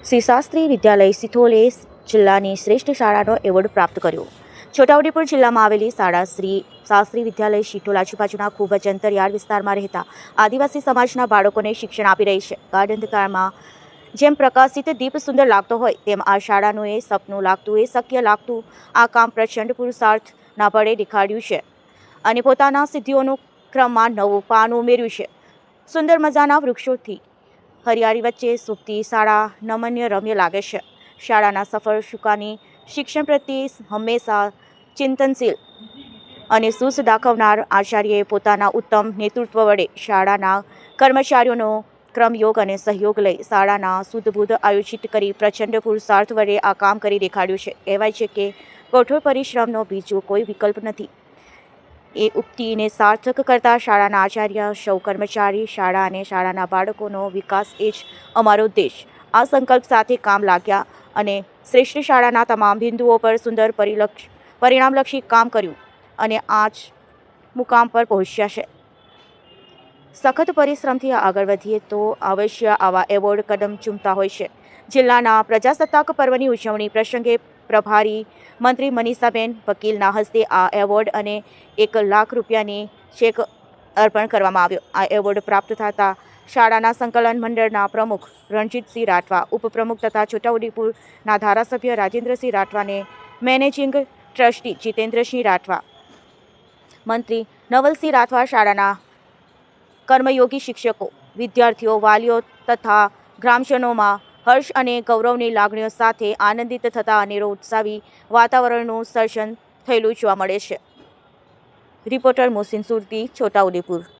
શ્રી શાસ્ત્રી વિદ્યાલય સિથોલે જિલ્લાની શ્રેષ્ઠ શાળાનો એવોર્ડ પ્રાપ્ત કર્યો. છોટાઉદેપુર જિલ્લામાં આવેલી શાળા શ્રી શાસ્ત્રી વિદ્યાલય સિથોલ આજુબાજુના ખૂબ જ અંતરિયાળ વિસ્તારમાં રહેતા આદિવાસી સમાજના બાળકોને શિક્ષણ આપી રહી છે. ગાઢ જેમ પ્રકાશિત દીપ સુંદર લાગતો હોય, તેમ આ શાળાનું એ સપનું લાગતું, એ શક્ય લાગતું, આ કામ પ્રચંડ પુરુષાર્થના બળે દેખાડ્યું છે અને પોતાના સિદ્ધિઓનું ક્રમમાં નવું પાન ઉમેર્યું છે. સુંદર મજાના વૃક્ષોથી હરિયાળી વચ્ચે સુપ્તી શાળા નમન્ય રમ્ય લાગે છે. શાળાના સફળ શુકાની શિક્ષણ પ્રત્યે હંમેશા ચિંતનશીલ અને સુસ દાખવનાર આચાર્યએ પોતાના ઉત્તમ નેતૃત્વ વડે શાળાના કર્મચારીઓનો ક્રમયોગ અને સહયોગ લઈ શાળાના શુદ્ધબુદ્ધ આયોજિત કરી પ્રચંડ પુરુષાર્થ વડે આ કામ કરી દેખાડ્યું છે. કહેવાય છે કે કઠોર પરિશ્રમનો બીજો કોઈ વિકલ્પ નથી. એ ઉક્તિને સાર્થક કરતા શાળાના આચાર્ય સૌ કર્મચારી શાળા અને શાળાના બાળકોનો વિકાસ એ જ અમારો ઉદ્દેશ. આ સંકલ્પ સાથે કામ લાગ્યા અને શ્રેષ્ઠ શાળાના તમામ બિંદુઓ પર સુંદર પરિલક્ષ, પરિણામલક્ષી કામ કર્યું અને આજ મુકામ પર પહોંચ્યા છે. સખત પરિશ્રમથી આગળ વધીએ તો અવશ્ય આવા એવોર્ડ કદમ ચૂમતા હોય છે. જિલ્લાના પ્રજાસત્તાક પર્વની ઉજવણી પ્રસંગે પ્રભારી મંત્રી મનીષાબેન વકીલના હસ્તે આ એવોર્ડ અને એક લાખ રૂપિયાની ચેક અર્પણ કરવામાં આવ્યો. આ એવોર્ડ પ્રાપ્ત થતા શાળાના સંકલન મંડળના પ્રમુખ રણજીતસિંહ રાઠવા, ઉપપ્રમુખ તથા છોટાઉદેપુરના ધારાસભ્ય રાજેન્દ્રસિંહ રાઠવાને મેનેજિંગ ટ્રસ્ટી જીતેન્દ્રસિંહ રાઠવા, મંત્રી નવલસિંહ રાઠવા શાળાના કર્મયોગી શિક્ષકો, વિદ્યાર્થીઓ, વાલીઓ તથા ગ્રામજનોમાં હર્ષ અને ગૌરવની લાગણીઓ સાથે આનંદિત થતા અનેરો ઉત્સાહી વાતાવરણનું સર્જન થયેલું જોવા મળે છે. રિપોર્ટર મોહસિન સુરતી, છોટાઉદેપુર.